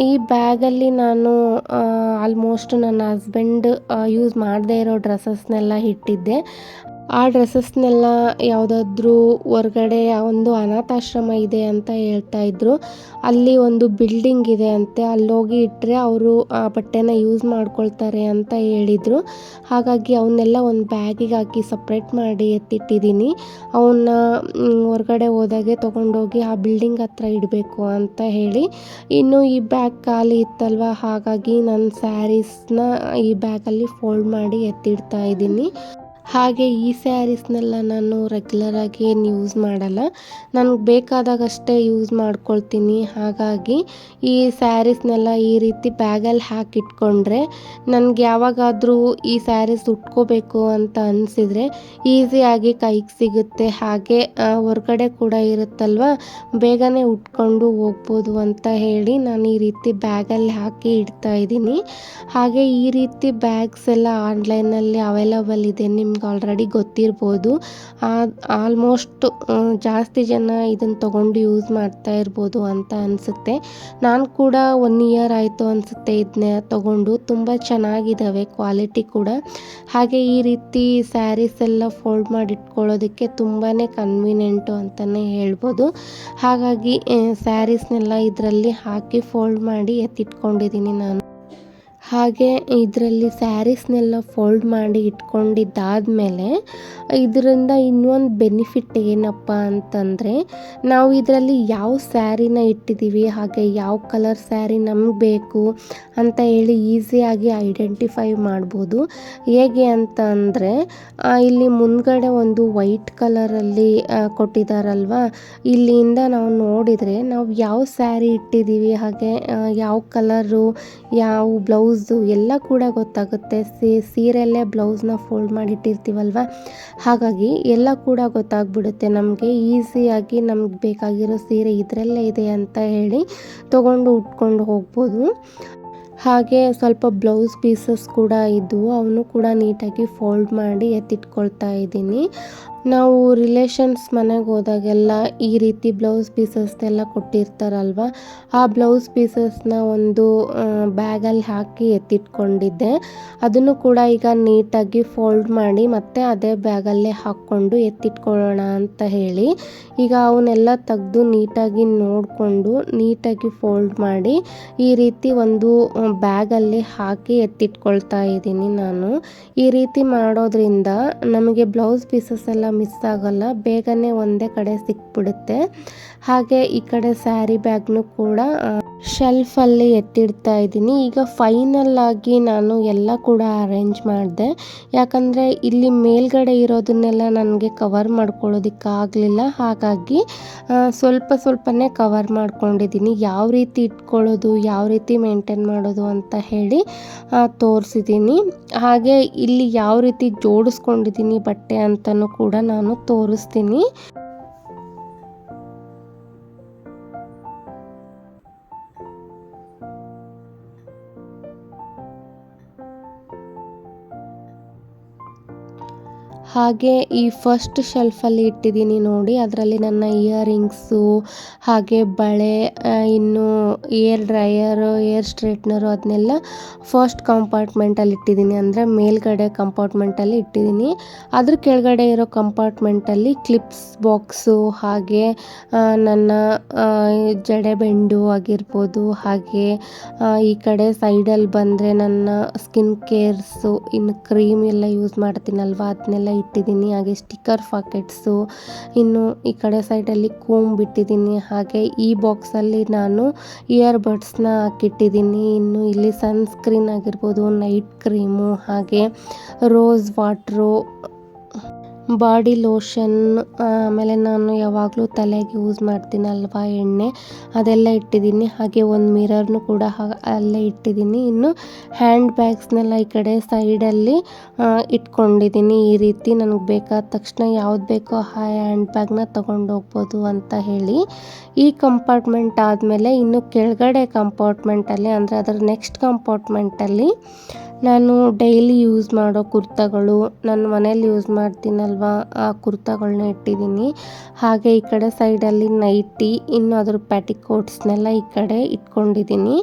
ಈ ಬ್ಯಾಗಲ್ಲಿ ನಾನು ಆಲ್ಮೋಸ್ಟ್ ನನ್ನ ಹಸ್ಬೆಂಡ್ ಯೂಸ್ ಮಾಡದೇ ಇರೋ ಡ್ರೆಸ್ಸಸ್ನೆಲ್ಲ ಇಟ್ಟಿದ್ದೆ. ಆ ಡ್ರೆಸ್ಸಸ್ನೆಲ್ಲ ಯಾವುದಾದ್ರೂ ಹೊರ್ಗಡೆ ಒಂದು ಅನಾಥಾಶ್ರಮ ಇದೆ ಅಂತ ಹೇಳ್ತಾ ಇದ್ರು. ಅಲ್ಲಿ ಒಂದು ಬಿಲ್ಡಿಂಗ್ ಇದೆ ಅಂತೆ, ಅಲ್ಲೋಗಿ ಇಟ್ಟರೆ ಅವರು ಆ ಬಟ್ಟೆನ ಯೂಸ್ ಮಾಡ್ಕೊಳ್ತಾರೆ ಅಂತ ಹೇಳಿದರು. ಹಾಗಾಗಿ ಅವನ್ನೆಲ್ಲ ಒಂದು ಬ್ಯಾಗಿಗೆ ಹಾಕಿ ಸಪ್ರೇಟ್ ಮಾಡಿ ಎತ್ತಿಟ್ಟಿದ್ದೀನಿ ಅವನ್ನ ಹೊರಗಡೆ ಹೋದಾಗೆ ತೊಗೊಂಡೋಗಿ ಆ ಬಿಲ್ಡಿಂಗ್ ಹತ್ರ ಇಡಬೇಕು ಅಂತ ಹೇಳಿ. ಇನ್ನು ಈ ಬ್ಯಾಗ್ ಖಾಲಿ ಇತ್ತಲ್ವ? ಹಾಗಾಗಿ ನನ್ನ ಸ್ಯಾರೀಸ್ನ ಈ ಬ್ಯಾಗಲ್ಲಿ ಫೋಲ್ಡ್ ಮಾಡಿ ಎತ್ತಿಡ್ತಾ ಇದ್ದೀನಿ ಹಾಗೆ ಈ ಸ್ಯಾರೀಸ್ನೆಲ್ಲ ನಾನು ರೆಗ್ಯುಲರಾಗಿ ಏನು ಯೂಸ್ ಮಾಡಲ್ಲ. ನನಗೆ ಬೇಕಾದಾಗಷ್ಟೇ ಯೂಸ್ ಮಾಡ್ಕೊಳ್ತೀನಿ. ಹಾಗಾಗಿ ಈ ಸ್ಯಾರೀಸ್ನೆಲ್ಲ ಈ ರೀತಿ ಬ್ಯಾಗಲ್ಲಿ ಹಾಕಿಟ್ಕೊಂಡ್ರೆ ನನಗೆ ಯಾವಾಗಾದರೂ ಈ ಸ್ಯಾರೀಸ್ ಉಟ್ಕೋಬೇಕು ಅಂತ ಅನಿಸಿದರೆ ಈಸಿಯಾಗಿ ಕೈಗೆ ಸಿಗುತ್ತೆ. ಹಾಗೆ ಹೊರಗಡೆ ಕೂಡ ಇರುತ್ತಲ್ವ? ಬೇಗನೆ ಉಟ್ಕೊಂಡು ಹೋಗ್ಬೋದು ಅಂತ ಹೇಳಿ ನಾನು ಈ ರೀತಿ ಬ್ಯಾಗಲ್ಲಿ ಹಾಕಿ ಇಡ್ತಾ ಇದ್ದೀನಿ. ಹಾಗೆ ಈ ರೀತಿ ಬ್ಯಾಗ್ಸ್ ಎಲ್ಲ ಆನ್ಲೈನಲ್ಲಿ ಅವೈಲಬಲ್ ಇದೆ. ನಿಮ್ಗೆ ನಿಮ್ಗೆ ಆಲ್ರೆಡಿ ಗೊತ್ತಿರ್ಬೋದು. ಆಲ್ಮೋಸ್ಟ್ ಜಾಸ್ತಿ ಜನ ಇದನ್ನು ತೊಗೊಂಡು ಯೂಸ್ ಮಾಡ್ತಾ ಇರ್ಬೋದು ಅಂತ ಅನಿಸುತ್ತೆ. ನಾನು ಕೂಡ ಒನ್ ಇಯರ್ ಆಯಿತು ಅನಿಸುತ್ತೆ ಇದನ್ನ ತೊಗೊಂಡು. ತುಂಬ ಚೆನ್ನಾಗಿದ್ದಾವೆ ಕ್ವಾಲಿಟಿ ಕೂಡ. ಹಾಗೆ ಈ ರೀತಿ ಸ್ಯಾರೀಸ್ ಎಲ್ಲ ಫೋಲ್ಡ್ ಮಾಡಿ ಇಟ್ಕೊಳ್ಳೋದಕ್ಕೆ ತುಂಬಾ ಕನ್ವೀನಿಯೆಂಟು ಅಂತಲೇ ಹೇಳ್ಬೋದು. ಹಾಗಾಗಿ ಸ್ಯಾರೀಸ್ನೆಲ್ಲ ಇದರಲ್ಲಿ ಹಾಕಿ ಫೋಲ್ಡ್ ಮಾಡಿ ಎತ್ತಿಟ್ಕೊಂಡಿದ್ದೀನಿ ನಾನು. ಹಾಗೆ ಇದರಲ್ಲಿ ಸ್ಯಾರೀಸ್ನೆಲ್ಲ ಫೋಲ್ಡ್ ಮಾಡಿ ಇಟ್ಕೊಂಡಿದ್ದಾದಮೇಲೆ ಇದರಿಂದ ಇನ್ನೊಂದು ಬೆನಿಫಿಟ್ ಏನಪ್ಪ ಅಂತಂದರೆ ನಾವು ಇದರಲ್ಲಿ ಯಾವ ಸ್ಯಾರಿನ ಇಟ್ಟಿದ್ದೀವಿ, ಹಾಗೆ ಯಾವ ಕಲರ್ ಸ್ಯಾರಿ ನಮ್ಗೆ ಬೇಕು ಅಂತ ಹೇಳಿ ಈಸಿಯಾಗಿ ಐಡೆಂಟಿಫೈ ಮಾಡ್ಬೋದು. ಹೇಗೆ ಅಂತ ಇಲ್ಲಿ ಮುಂದ್ಗಡೆ ಒಂದು ವೈಟ್ ಕಲರಲ್ಲಿ ಕೊಟ್ಟಿದ್ದಾರಲ್ವ ಇಲ್ಲಿಂದ ನಾವು ನೋಡಿದರೆ ನಾವು ಯಾವ ಸ್ಯಾರಿ ಇಟ್ಟಿದ್ದೀವಿ, ಹಾಗೆ ಯಾವ ಕಲರು, ಯಾವ ಬ್ಲೌಸು ಎಲ್ಲ ಕೂಡ ಗೊತ್ತಾಗುತ್ತೆ. ಸೀರೆಯಲ್ಲೇ ಬ್ಲೌಸ್ನ ಫೋಲ್ಡ್ ಮಾಡಿಟ್ಟಿರ್ತೀವಲ್ವ ಹಾಗಾಗಿ ಎಲ್ಲ ಕೂಡ ಗೊತ್ತಾಗ್ಬಿಡುತ್ತೆ ನಮಗೆ. ಈಸಿಯಾಗಿ ನಮ್ಗೆ ಬೇಕಾಗಿರೋ ಸೀರೆ ಇದರಲ್ಲೇ ಇದೆ ಅಂತ ಹೇಳಿ ತೊಗೊಂಡು ಉಟ್ಕೊಂಡು ಹೋಗ್ಬೋದು. ಹಾಗೆ ಸ್ವಲ್ಪ ಬ್ಲೌಸ್ ಪೀಸಸ್ ಕೂಡ ಇದ್ದವು ಅವನು ಕೂಡ ನೀಟಾಗಿ ಫೋಲ್ಡ್ ಮಾಡಿ ಎತ್ತಿಟ್ಕೊಳ್ತಾ ಇದ್ದೀನಿ. ನಾವು ರಿಲೇಷನ್ಸ್ ಮನೆಗೆ ಹೋದಾಗೆಲ್ಲ ಈ ರೀತಿ ಬ್ಲೌಸ್ ಪೀಸಸ್ನೆಲ್ಲ ಕೊಟ್ಟಿರ್ತಾರಲ್ವ? ಆ ಬ್ಲೌಸ್ ಪೀಸಸ್ನ ಒಂದು ಬ್ಯಾಗಲ್ಲಿ ಹಾಕಿ ಎತ್ತಿಟ್ಕೊಂಡಿದ್ದೆ. ಅದನ್ನು ಕೂಡ ಈಗ ನೀಟಾಗಿ ಫೋಲ್ಡ್ ಮಾಡಿ ಮತ್ತೆ ಅದೇ ಬ್ಯಾಗಲ್ಲೇ ಹಾಕ್ಕೊಂಡು ಎತ್ತಿಟ್ಕೊಳ್ಳೋಣ ಅಂತ ಹೇಳಿ, ಈಗ ಅವನ್ನೆಲ್ಲ ತೆಗೆದು ನೀಟಾಗಿ ನೋಡಿಕೊಂಡು ನೀಟಾಗಿ ಫೋಲ್ಡ್ ಮಾಡಿ ಈ ರೀತಿ ಒಂದು ಬ್ಯಾಗಲ್ಲಿ ಹಾಕಿ ಎತ್ತಿಟ್ಕೊಳ್ತಾ ಇದ್ದೀನಿ ನಾನು. ಈ ರೀತಿ ಮಾಡೋದ್ರಿಂದ ನಮಗೆ ಬ್ಲೌಸ್ ಪೀಸಸ್ ಎಲ್ಲ ಮಿಸ್ ಆಗಲ್ಲ. ಬೇಗನೆ ಒಂದೇ ಕಡೆ ಸಿಕ್ಬಿಡುತ್ತೆ. ಹಾಗೆ ಈ ಕಡೆ ಸ್ಯಾರಿ ಬ್ಯಾಗ್ನು ಕೂಡ ಶೆಲ್ಫಲ್ಲಿ ಎತ್ತಿಡ್ತಾ ಇದ್ದೀನಿ. ಈಗ ಫೈನಲ್ ಆಗಿ ನಾನು ಎಲ್ಲ ಕೂಡ ಅರೇಂಜ್ ಮಾಡಿದೆ. ಯಾಕಂದರೆ ಇಲ್ಲಿ ಮೇಲ್ಗಡೆ ಇರೋದನ್ನೆಲ್ಲ ನನಗೆ ಕವರ್ ಮಾಡ್ಕೊಳ್ಳೋದಕ್ಕಾಗಲಿಲ್ಲ. ಹಾಗಾಗಿ ಸ್ವಲ್ಪ ಸ್ವಲ್ಪನೇ ಕವರ್ ಮಾಡ್ಕೊಂಡಿದ್ದೀನಿ. ಯಾವ ರೀತಿ ಇಟ್ಕೊಳ್ಳೋದು, ಯಾವ ರೀತಿ ಮೇಂಟೈನ್ ಮಾಡೋದು ಅಂತ ಹೇಳಿ ತೋರಿಸಿದ್ದೀನಿ. ಹಾಗೆ ಇಲ್ಲಿ ಯಾವ ರೀತಿ ಜೋಡಿಸ್ಕೊಂಡಿದ್ದೀನಿ ಬಟ್ಟೆ ಅಂತಲೂ ಕೂಡ ನಾನು ತೋರಿಸ್ತೀನಿ. ಹಾಗೆ ಈ ಫಸ್ಟ್ ಶೆಲ್ಫಲ್ಲಿ ಇಟ್ಟಿದ್ದೀನಿ ನೋಡಿ. ಅದರಲ್ಲಿ ನನ್ನ ಇಯರಿಂಗ್ಸು ಹಾಗೆ ಬಳೆ ಇನ್ನು ಏರ್ ಡ್ರೈಯರು ಏರ್ ಸ್ಟ್ರೈಟ್ನರು ಅದನ್ನೆಲ್ಲ ಫಸ್ಟ್ ಕಂಪಾರ್ಟ್ಮೆಂಟಲ್ಲಿ ಇಟ್ಟಿದ್ದೀನಿ. ಅಂದರೆ ಮೇಲ್ಗಡೆ ಕಂಪಾರ್ಟ್ಮೆಂಟಲ್ಲಿ ಇಟ್ಟಿದ್ದೀನಿ. ಅದ್ರ ಕೆಳಗಡೆ ಇರೋ ಕಂಪಾರ್ಟ್ಮೆಂಟಲ್ಲಿ ಕ್ಲಿಪ್ಸ್ ಬಾಕ್ಸು ಹಾಗೆ ನನ್ನ ಜಡೆಬೆಂಡು ಆಗಿರ್ಬೋದು, ಹಾಗೆ ಈ ಕಡೆ ಸೈಡಲ್ಲಿ ಬಂದರೆ ನನ್ನ ಸ್ಕಿನ್ ಕೇರ್ಸು ಇನ್ನು ಕ್ರೀಮ್ ಎಲ್ಲ ಯೂಸ್ ಮಾಡ್ತೀನಲ್ವ ಅದನ್ನೆಲ್ಲ ಇಟ್ಟಿದ್ದೀನಿ, ಹಾಗೆ ಸ್ಟಿಕ್ಕರ್ ಪಾಕೆಟ್ಸು ಇನ್ನು ಈ ಕಡೆ ಸೈಡಲ್ಲಿ ಕೂಮ್ ಬಿಟ್ಟಿದ್ದೀನಿ ಹಾಗೆ ಈ ಬಾಕ್ಸಲ್ಲಿ ನಾನು ಇಯರ್ ಬಡ್ಸ್ನ ಹಾಕಿಟ್ಟಿದ್ದೀನಿ. ಇನ್ನು ಇಲ್ಲಿ ಸನ್ಸ್ಕ್ರೀನ್ ಆಗಿರ್ಬೋದು ನೈಟ್ ಕ್ರೀಮು ಹಾಗೆ ರೋಸ್ ವಾಟ್ರು ಬಾಡಿ ಲೋಷನ್, ಆಮೇಲೆ ನಾನು ಯಾವಾಗಲೂ ತಲೆಗೆ ಯೂಸ್ ಮಾಡ್ತೀನಲ್ವ ಎಣ್ಣೆ? ಅದೆಲ್ಲ ಇಟ್ಟಿದ್ದೀನಿ. ಹಾಗೆ ಒಂದು ಮಿರರ್ನು ಕೂಡ ಅಲ್ಲೇ ಇಟ್ಟಿದ್ದೀನಿ. ಇನ್ನು ಹ್ಯಾಂಡ್ ಬ್ಯಾಗ್ಸ್ನೆಲ್ಲ ಈ ಕಡೆ ಸೈಡಲ್ಲಿ ಇಟ್ಕೊಂಡಿದ್ದೀನಿ. ಈ ರೀತಿ ನನಗೆ ಬೇಕಾದ ತಕ್ಷಣ ಯಾವ್ದು ಬೇಕೋ ಆ ಹ್ಯಾಂಡ್ ಬ್ಯಾಗ್ನ ತೊಗೊಂಡು ಹೋಗ್ಬೋದು ಅಂತ ಹೇಳಿ. ಈ ಕಂಪಾರ್ಟ್ಮೆಂಟ್ ಆದಮೇಲೆ ಇನ್ನು ಕೆಳಗಡೆ ಕಂಪಾರ್ಟ್ಮೆಂಟಲ್ಲಿ, ಅಂದರೆ ಅದರ ನೆಕ್ಸ್ಟ್ ಕಂಪಾರ್ಟ್ಮೆಂಟಲ್ಲಿ ನಾನು ಡೈಲಿ ಯೂಸ್ ಮಾಡೋ ಕುರ್ತಾಗಳು ನಾನು ಮನೇಲಿ ಯೂಸ್ ಮಾಡ್ತೀನಲ್ವ, ಆ ಕುರ್ತಾಗಳನ್ನ ಇಟ್ಟಿದ್ದೀನಿ. ಹಾಗೆ ಈ ಕಡೆ ಸೈಡಲ್ಲಿ ನೈಟಿ ಇನ್ನು ಅದ್ರ ಪ್ಯಾಟಿಕೋಟ್ಸ್ನೆಲ್ಲ ಈ ಕಡೆ ಇಟ್ಕೊಂಡಿದ್ದೀನಿ.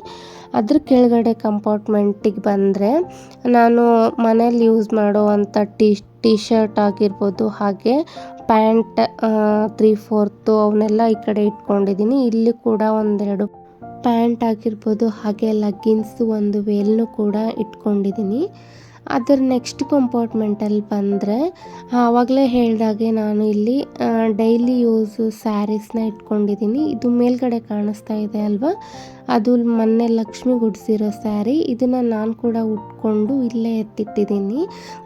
ಅದ್ರ ಕೆಳಗಡೆ ಕಂಪಾರ್ಟ್ಮೆಂಟಿಗೆ ಬಂದರೆ ನಾನು ಮನೇಲಿ ಯೂಸ್ ಮಾಡೋವಂಥ ಟಿ ಟಿ ಶರ್ಟ್ ಆಗಿರ್ಬೋದು, ಹಾಗೆ ಪ್ಯಾಂಟ್ ತ್ರೀ ಫೋರ್ತು ಅವನ್ನೆಲ್ಲ ಈ ಕಡೆ ಇಟ್ಕೊಂಡಿದ್ದೀನಿ. ಇಲ್ಲಿ ಕೂಡ ಒಂದೆರಡು ಪ್ಯಾಂಟ್ ಆಗಿರ್ಬೋದು, ಹಾಗೆ ಲಗ್ಗಿನ್ಸ್ ಒಂದು ವೇಲ್ನು ಕೂಡ ಇಟ್ಕೊಂಡಿದ್ದೀನಿ. ಅದರ ನೆಕ್ಸ್ಟ್ ಕಂಪಾರ್ಟ್ಮೆಂಟಲ್ಲಿ ಬಂದರೆ, ಆವಾಗಲೇ ಹೇಳಿದಾಗೆ ನಾನು ಇಲ್ಲಿ ಡೈಲಿ ಯೂಸು ಸ್ಯಾರೀಸ್ನ ಇಟ್ಕೊಂಡಿದ್ದೀನಿ. ಇದು ಮೇಲ್ಗಡೆ ಕಾಣಿಸ್ತಾ ಇದೆ ಅಲ್ವಾ? ಅದು ಮೊನ್ನೆ ಲಕ್ಷ್ಮಿ ಗುಡಿಸಿರೋ ಸ್ಯಾರಿ ಇದನ್ನು ನಾನು ಕೂಡ ಉಟ್ಕೊಂಡು ಇಲ್ಲೇ ಎತ್ತಿಟ್ಟಿದ್ದೀನಿ.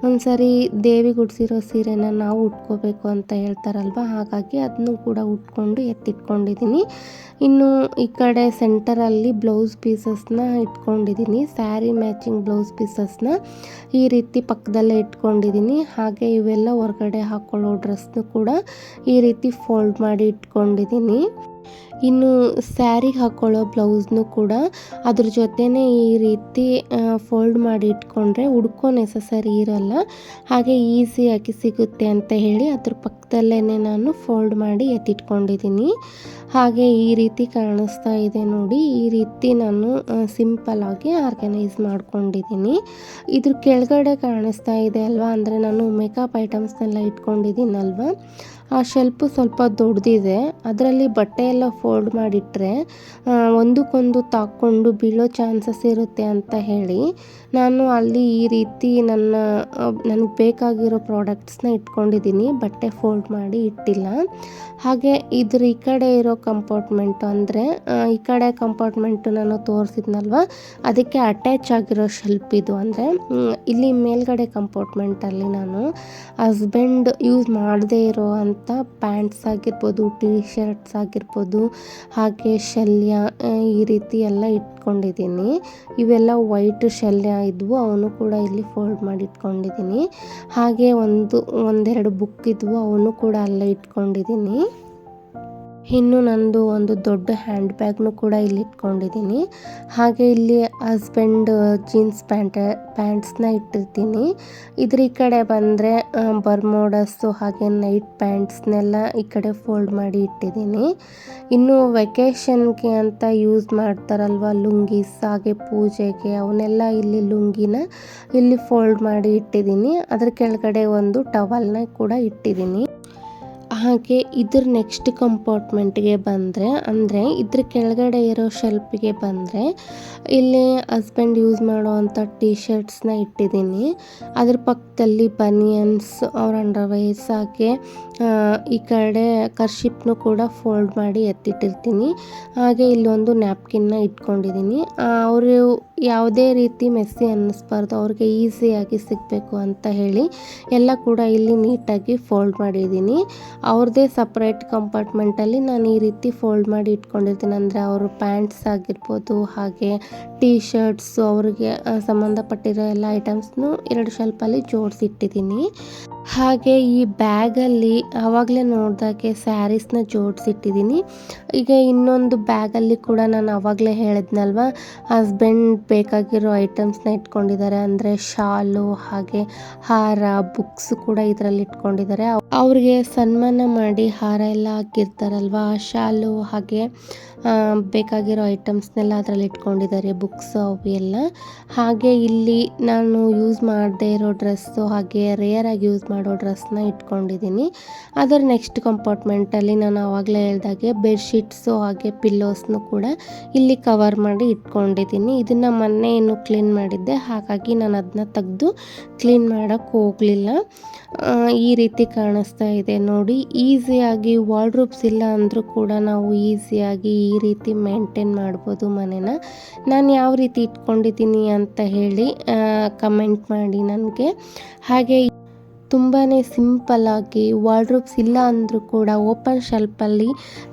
ಒಂದ್ಸರಿ ದೇವಿ ಗುಡಿಸಿರೋ ಸೀರೆನ ನಾವು ಉಟ್ಕೋಬೇಕು ಅಂತ ಹೇಳ್ತಾರಲ್ವ? ಹಾಗಾಗಿ ಅದನ್ನು ಕೂಡ ಉಟ್ಕೊಂಡು ಎತ್ತಿಟ್ಕೊಂಡಿದ್ದೀನಿ. ಇನ್ನು ಈ ಕಡೆ ಸೆಂಟರಲ್ಲಿ ಬ್ಲೌಸ್ ಪೀಸಸ್ನ ಇಟ್ಕೊಂಡಿದ್ದೀನಿ. ಸ್ಯಾರಿ ಮ್ಯಾಚಿಂಗ್ ಬ್ಲೌಸ್ ಪೀಸಸ್ನ ಈ ರೀತಿ ಪಕ್ಕದಲ್ಲೇ ಇಟ್ಕೊಂಡಿದ್ದೀನಿ. ಹಾಗೆ ಇವೆಲ್ಲ ಹೊರಗಡೆ ಹಾಕ್ಕೊಳ್ಳೋ ಡ್ರೆಸ್ನು ಕೂಡ ಈ ರೀತಿ ಫೋಲ್ಡ್ ಮಾಡಿ ಇಟ್ಕೊಂಡಿದ್ದೀನಿ. ಇನ್ನು ಸ್ಯಾರಿಗೆ ಹಾಕ್ಕೊಳ್ಳೋ ಬ್ಲೌಸ್ನು ಕೂಡ ಅದ್ರ ಜೊತೆನೇ ಈ ರೀತಿ ಫೋಲ್ಡ್ ಮಾಡಿ ಇಟ್ಕೊಂಡ್ರೆ ಉಡ್ಕೋ ನೆಸಸರಿ ಇರಲ್ಲ. ಹಾಗೆ ಈಸಿಯಾಗಿ ಸಿಗುತ್ತೆ ಅಂತ ಹೇಳಿ ಅದ್ರ ಪಕ್ಕದಲ್ಲೇ ನಾನು ಫೋಲ್ಡ್ ಮಾಡಿ ಎತ್ತಿಟ್ಕೊಂಡಿದ್ದೀನಿ. ಹಾಗೆ ಈ ರೀತಿ ಕಾಣಿಸ್ತಾ ಇದೆ ನೋಡಿ, ಈ ರೀತಿ ನಾನು ಸಿಂಪಲ್ ಆರ್ಗನೈಸ್ ಮಾಡ್ಕೊಂಡಿದ್ದೀನಿ. ಇದ್ರ ಕೆಳಗಡೆ ಕಾಣಿಸ್ತಾ ಇದೆ ಅಲ್ವಾ? ಅಂದರೆ ನಾನು ಮೇಕಪ್ ಐಟಮ್ಸ್ನೆಲ್ಲ ಇಟ್ಕೊಂಡಿದ್ದೀನಲ್ವ? ಆ ಶೆಲ್ಪು ಸ್ವಲ್ಪ ದೊಡ್ಡದಿದೆ ಅದರಲ್ಲಿ ಬಟ್ಟೆ ಎಲ್ಲ ಫೋಲ್ಡ್ ಮಾಡಿಟ್ಟರೆ ಒಂದಕ್ಕೊಂದು ತಾಕ್ಕೊಂಡು ಬೀಳೋ ಚಾನ್ಸಸ್ ಇರುತ್ತೆ ಅಂತ ಹೇಳಿ ನಾನು ಅಲ್ಲಿ ಈ ರೀತಿ ನನ್ನ ನನಗೆ ಬೇಕಾಗಿರೋ ಪ್ರಾಡಕ್ಟ್ಸ್ನ ಇಟ್ಕೊಂಡಿದ್ದೀನಿ. ಬಟ್ಟೆ ಫೋಲ್ಡ್ ಮಾಡಿ ಇಟ್ಟಿಲ್ಲ. ಹಾಗೆ ಇದ್ರ ಈ ಕಡೆ ಇರೋ ಕಂಪಾರ್ಟ್ಮೆಂಟು ಅಂದರೆ ಈ ಕಡೆ ಕಂಪಾರ್ಟ್ಮೆಂಟು ನಾನು ತೋರಿಸಿದ್ನಲ್ವ? ಅದಕ್ಕೆ ಅಟ್ಯಾಚ್ ಆಗಿರೋ ಶೆಲ್ಪ್ ಇದು ಅಂದರೆ ಇಲ್ಲಿ ಮೇಲ್ಗಡೆ ಕಂಪಾರ್ಟ್ಮೆಂಟಲ್ಲಿ ನಾನು ಹಸ್ಬೆಂಡ್ ಯೂಸ್ ಮಾಡದೇ ಇರೋ ಪ್ಯಾಂಟ್ಸ್ ಆಗಿರ್ಬೋದು ಟಿ ಶರ್ಟ್ಸ್ ಆಗಿರ್ಬೋದು, ಹಾಗೆ ಶಲ್ಯ ಈ ರೀತಿ ಎಲ್ಲ ಇಟ್ಕೊಂಡಿದ್ದೀನಿ. ಇವೆಲ್ಲ ವೈಟ್ ಶಲ್ಯ ಇದ್ವು, ಅವನು ಕೂಡ ಇಲ್ಲಿ ಫೋಲ್ಡ್ ಮಾಡಿ ಇಟ್ಕೊಂಡಿದ್ದೀನಿ. ಹಾಗೆ ಒಂದು, ಒಂದೆರಡು ಬುಕ್ ಇದ್ವು, ಅವನು ಕೂಡ ಅಲ್ಲೇ ಇಟ್ಕೊಂಡಿದ್ದೀನಿ. ಇನ್ನು ನಂದು ಒಂದು ದೊಡ್ಡ ಹ್ಯಾಂಡ್ ಬ್ಯಾಗ್ನು ಕೂಡ ಇಲ್ಲಿ ಇಟ್ಕೊಂಡಿದ್ದೀನಿ. ಹಾಗೆ ಇಲ್ಲಿ ಹಸ್ಬೆಂಡ್ ಜೀನ್ಸ್ ಪ್ಯಾಂಟ್, ಪ್ಯಾಂಟ್ಸ್ನ ಇಟ್ಟಿರ್ತೀನಿ. ಇದ್ರ ಈ ಕಡೆ ಬಂದರೆ ಬರ್ಮೋಡಸ್ಸು ಹಾಗೆ ನೈಟ್ ಪ್ಯಾಂಟ್ಸ್ನೆಲ್ಲ ಈ ಕಡೆ ಫೋಲ್ಡ್ ಮಾಡಿ ಇಟ್ಟಿದ್ದೀನಿ. ಇನ್ನು ವೆಕೇಷನ್ಗೆ ಅಂತ ಯೂಸ್ ಮಾಡ್ತಾರಲ್ವ, ಲುಂಗೀಸ್, ಹಾಗೆ ಪೂಜೆಗೆ ಅವನ್ನೆಲ್ಲ ಇಲ್ಲಿ ಲುಂಗಿನ ಇಲ್ಲಿ ಫೋಲ್ಡ್ ಮಾಡಿ ಇಟ್ಟಿದ್ದೀನಿ. ಅದ್ರ ಕೆಳಗಡೆ ಒಂದು ಟವಲ್ನ ಕೂಡ ಇಟ್ಟಿದ್ದೀನಿ. ಹಾಗೆ ಇದ್ರ ನೆಕ್ಸ್ಟ್ ಕಂಪಾರ್ಟ್ಮೆಂಟ್ಗೆ ಬಂದರೆ, ಅಂದರೆ ಇದ್ರ ಕೆಳಗಡೆ ಇರೋ ಶೆಲ್ಪಿಗೆ ಬಂದರೆ, ಇಲ್ಲಿ ಹಸ್ಬೆಂಡ್ ಯೂಸ್ ಮಾಡುವಂಥ ಟೀ ಶರ್ಟ್ಸ್ನ ಇಟ್ಟಿದ್ದೀನಿ. ಅದ್ರ ಪಕ್ಕದಲ್ಲಿ ಬನಿಯನ್ಸ್ ಅವ್ರ ಅಂಡರ್ವೈಸ್ ಹಾಗೆ ಈ ಕಡೆ ಕರ್ಶಿಪ್ನು ಕೂಡ ಫೋಲ್ಡ್ ಮಾಡಿ ಎತ್ತಿಟ್ಟಿರ್ತೀನಿ. ಹಾಗೆ ಇಲ್ಲೊಂದು ನ್ಯಾಪ್ಕಿನ್ನ ಇಟ್ಕೊಂಡಿದ್ದೀನಿ. ಅವರು ಯಾವುದೇ ರೀತಿ ಮೆಸ್ಸಿ ಅನ್ನಿಸ್ಬಾರ್ದು, ಅವ್ರಿಗೆ ಈಸಿಯಾಗಿ ಸಿಗಬೇಕು ಅಂತ ಹೇಳಿ ಎಲ್ಲ ಕೂಡ ಇಲ್ಲಿ ನೀಟಾಗಿ ಫೋಲ್ಡ್ ಮಾಡಿದ್ದೀನಿ. ಅವ್ರದ್ದೇ ಸಪ್ರೇಟ್ ಕಂಪಾರ್ಟ್ಮೆಂಟಲ್ಲಿ ನಾನು ಈ ರೀತಿ ಫೋಲ್ಡ್ ಮಾಡಿ ಇಟ್ಕೊಂಡಿರ್ತೀನಿ. ಅಂದರೆ ಅವ್ರ ಪ್ಯಾಂಟ್ಸ್ ಆಗಿರ್ಬೋದು, ಹಾಗೆ ಟೀ ಶರ್ಟ್ಸು ಅವ್ರಿಗೆ ಸಂಬಂಧಪಟ್ಟಿರೋ ಎಲ್ಲ ಐಟಮ್ಸ್ನು ಎರಡು ಶೆಲ್ಪಲ್ಲಿ ಜೋಡಿಸಿಟ್ಟಿದ್ದೀನಿ. ಹಾಗೆ ಈ ಬ್ಯಾಗಲ್ಲಿ ಆವಾಗಲೇ ನೋಡಿದಾಗೆ ಸ್ಯಾರೀಸ್ನ ಜೋಡಿಸಿಟ್ಟಿದ್ದೀನಿ. ಈಗ ಇನ್ನೊಂದು ಬ್ಯಾಗಲ್ಲಿ ಕೂಡ ನಾನು ಆವಾಗಲೇ ಹೇಳಿದ್ನಲ್ವ, ಹಸ್ಬೆಂಡ್ ಬೇಕಾಗಿರೋ ಐಟಮ್ಸ್ನ ಇಟ್ಕೊಂಡಿದ್ದಾರೆ, ಅಂದರೆ ಶಾಲು, ಹಾಗೆ ಹಾರ, ಬುಕ್ಸ್ ಕೂಡ ಇದರಲ್ಲಿ ಇಟ್ಕೊಂಡಿದ್ದಾರೆ. ಅವ್ರಿಗೆ ಸನ್ಮಾನ ಮಾಡಿ ಹಾರ ಎಲ್ಲ ಹಾಕಿರ್ತಾರಲ್ವ, ಶಾಲು, ಹಾಗೆ ಬೇಕಾಗಿರೋ ಐಟಮ್ಸ್ನೆಲ್ಲ ಅದರಲ್ಲಿ ಇಟ್ಕೊಂಡಿದ್ದಾರೆ, ಬುಕ್ಸ್ ಅವು ಎಲ್ಲ. ಹಾಗೆ ಇಲ್ಲಿ ನಾನು ಯೂಸ್ ಮಾಡದೇ ಇರೋ ಡ್ರೆಸ್ಸು ಹಾಗೆ ರೇರಾಗಿ ಯೂಸ್ ಮಾಡೋ ಡ್ರೆಸ್ನ ಇಟ್ಕೊಂಡಿದ್ದೀನಿ. ಅದರ ನೆಕ್ಸ್ಟ್ ಕಂಪಾರ್ಟ್ಮೆಂಟಲ್ಲಿ ನಾನು ಆವಾಗಲೇ ಹೇಳ್ದಾಗೆ ಬೆಡ್ಶೀಟ್ಸು ಹಾಗೆ ಪಿಲ್ಲೋಸ್ನು ಕೂಡ ಇಲ್ಲಿ ಕವರ್ ಮಾಡಿ ಇಟ್ಕೊಂಡಿದ್ದೀನಿ. ಇದನ್ನು ಮೊನ್ನೆ ಏನು ಕ್ಲೀನ್ ಮಾಡಿದ್ದೆ. ಹಾಗಾಗಿ ನಾನು ಅದನ್ನ ತೆಗೆದು ಕ್ಲೀನ್ ಮಾಡೋಕ್ಕೆ ಹೋಗಲಿಲ್ಲ. ಈ ರೀತಿ ಕಾಣಿಸ್ತಾ ಇದೆ ನೋಡಿ. ಈಸಿಯಾಗಿ ವಾರ್ಡ್ರೂಬ್ಸ್ ಇಲ್ಲ ಅಂದರೂ ಕೂಡ ನಾವು ಈಸಿಯಾಗಿ ಈ ರೀತಿ ಮೇಂಟೈನ್ ಮಾಡ್ಬೋದು ಮನೇನ. ನಾನು ಯಾವ ರೀತಿ ಇಟ್ಕೊಂಡಿದ್ದೀನಿ ಅಂತ ಹೇಳಿ ಕಮೆಂಟ್ ಮಾಡಿ ನನಗೆ. ಹಾಗೆ ತುಂಬಾ ಸಿಂಪಲ್ಲಾಗಿ ವಾರ್ಡ್ರೂಬ್ಸ್ ಇಲ್ಲ ಅಂದರೂ ಕೂಡ ಓಪನ್ ಶೆಲ್ಫಲ್ಲಿ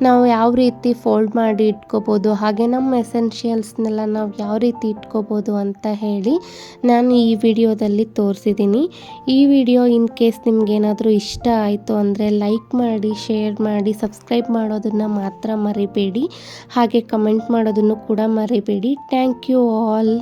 ನಾವು ಯಾವ ರೀತಿ ಫೋಲ್ಡ್ ಮಾಡಿ ಇಟ್ಕೋಬೋದು, ಹಾಗೆ ನಮ್ಮ ಎಸೆನ್ಷಿಯಲ್ಸ್ನೆಲ್ಲ ನಾವು ಯಾವ ರೀತಿ ಇಟ್ಕೋಬೋದು ಅಂತ ಹೇಳಿ ನಾನು ಈ ವಿಡಿಯೋದಲ್ಲಿ ತೋರಿಸಿದ್ದೀನಿ. ಈ ವಿಡಿಯೋ ಇನ್ ಕೇಸ್ ನಿಮಗೇನಾದರೂ ಇಷ್ಟ ಆಯಿತು ಅಂದರೆ ಲೈಕ್ ಮಾಡಿ ಶೇರ್ ಮಾಡಿ ಸಬ್ಸ್ಕ್ರೈಬ್ ಮಾಡೋದನ್ನು ಮಾತ್ರ ಮರಿಬೇಡಿ. ಹಾಗೆ ಕಮೆಂಟ್ ಮಾಡೋದನ್ನು ಕೂಡ ಮರಿಬೇಡಿ. Thank you all